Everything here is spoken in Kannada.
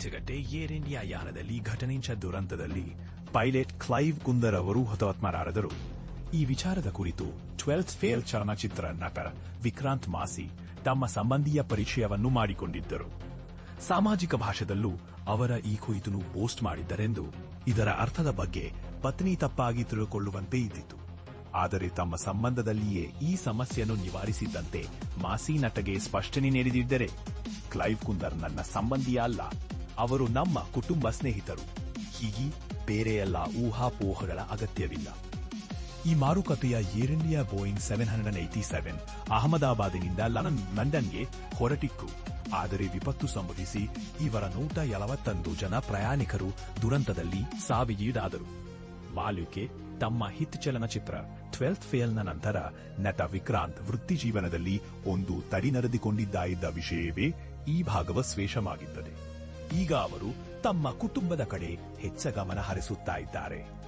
ಇಟಗಟ್ಟೆ ಏರ್ ಇಂಡಿಯಾ ಯಾನದಲ್ಲಿ ಘಟನಿಂಚ ದುರಂತದಲ್ಲಿ ಪೈಲಟ್ ಕ್ಲೈವ್ ಕುಂದರ್ ಅವರು ಹುತಾತ್ಮರಾದರು. ಈ ವಿಚಾರದ ಕುರಿತು ಟ್ವೆಲ್ತ್ ಫೇಲ್ ಚಲನಚಿತ್ರ ನಟ ವಿಕ್ರಾಂತ್ ಮಾಸಿ ತಮ್ಮ ಸಂಬಂಧಿಯ ಪರಿಚಯವನ್ನು ಮಾಡಿಕೊಂಡಿದ್ದರು. ಸಾಮಾಜಿಕ ಭಾಷೆದಲ್ಲೂ ಅವರ ಈ ಕುರಿತು ಪೋಸ್ಟ್ ಮಾಡಿದ್ದರೆಂದು ಇದರ ಅರ್ಥದ ಬಗ್ಗೆ ಪತ್ನಿ ತಪ್ಪಾಗಿ ತಿಳಿದುಕೊಳ್ಳುವಂತೆ ಇದ್ದಿತು. ಆದರೆ ತಮ್ಮ ಸಂಬಂಧದಲ್ಲಿಯೇ ಈ ಸಮಸ್ಯೆಯನ್ನು ನಿವಾರಿಸಿದ್ದಂತೆ ಮಾಸಿ ನಟಗೆ ಸ್ಪಷ್ಟನೆ ನೀಡಿದಿದ್ದರೆ ಕ್ಲೈವ್ ಕುಂದರ್ ನನ್ನ ಸಂಬಂಧಿಯ ಅಲ್ಲ ಅವರು ನಮ್ಮ ಕುಟುಂಬ ಸ್ನೇಹಿತರು. ಹೀಗೆ ಬೇರೆಯಲ್ಲ ಊಹಾಪೋಹಗಳ ಅಗತ್ಯವಿಲ್ಲ. ಈ ಮಾರುಕಟ್ಟೆಯ India Boeing seven hundred eighty seven ಅಹಮದಾಬಾದಿನಿಂದ London ಲಂಡನ್ಗೆ ಹೊರಟಿಕ್ಕು ಆದರೆ ವಿಪತ್ತು ಸಂಭವಿಸಿ ಇವರ ನೂಟ ಎಲವತ್ತೊಂದು ಜನ ಪ್ರಯಾಣಿಕರು ದುರಂತದಲ್ಲಿ ಸಾವಿಗೀಡಾದರು. ವಾಲ್ಯೂಕೆ ತಮ್ಮ ಹಿತ್ ಚಲನಚಿತ್ರ ಟ್ವೆಲ್ತ್ ಫೇಲ್ನ ನಂತರ ನಟ ವಿಕ್ರಾಂತ್ ವೃತ್ತಿ ಜೀವನದಲ್ಲಿ ಒಂದು ತಡಿ ನಡೆದುಕೊಂಡಿದ್ದ ಇದ್ದ ವಿಷಯವೇ ಈ ಭಾಗವ ಸ್ವೇಷವಾಗಿತ್ತದೆ ಈಗ ಅವರು ತಮ್ಮ ಕುಟುಂಬದ ಕಡೆ ಹೆಚ್ಚ ಗಮನ ಹರಿಸುತ್ತಾ ಇದ್ದಾರೆ.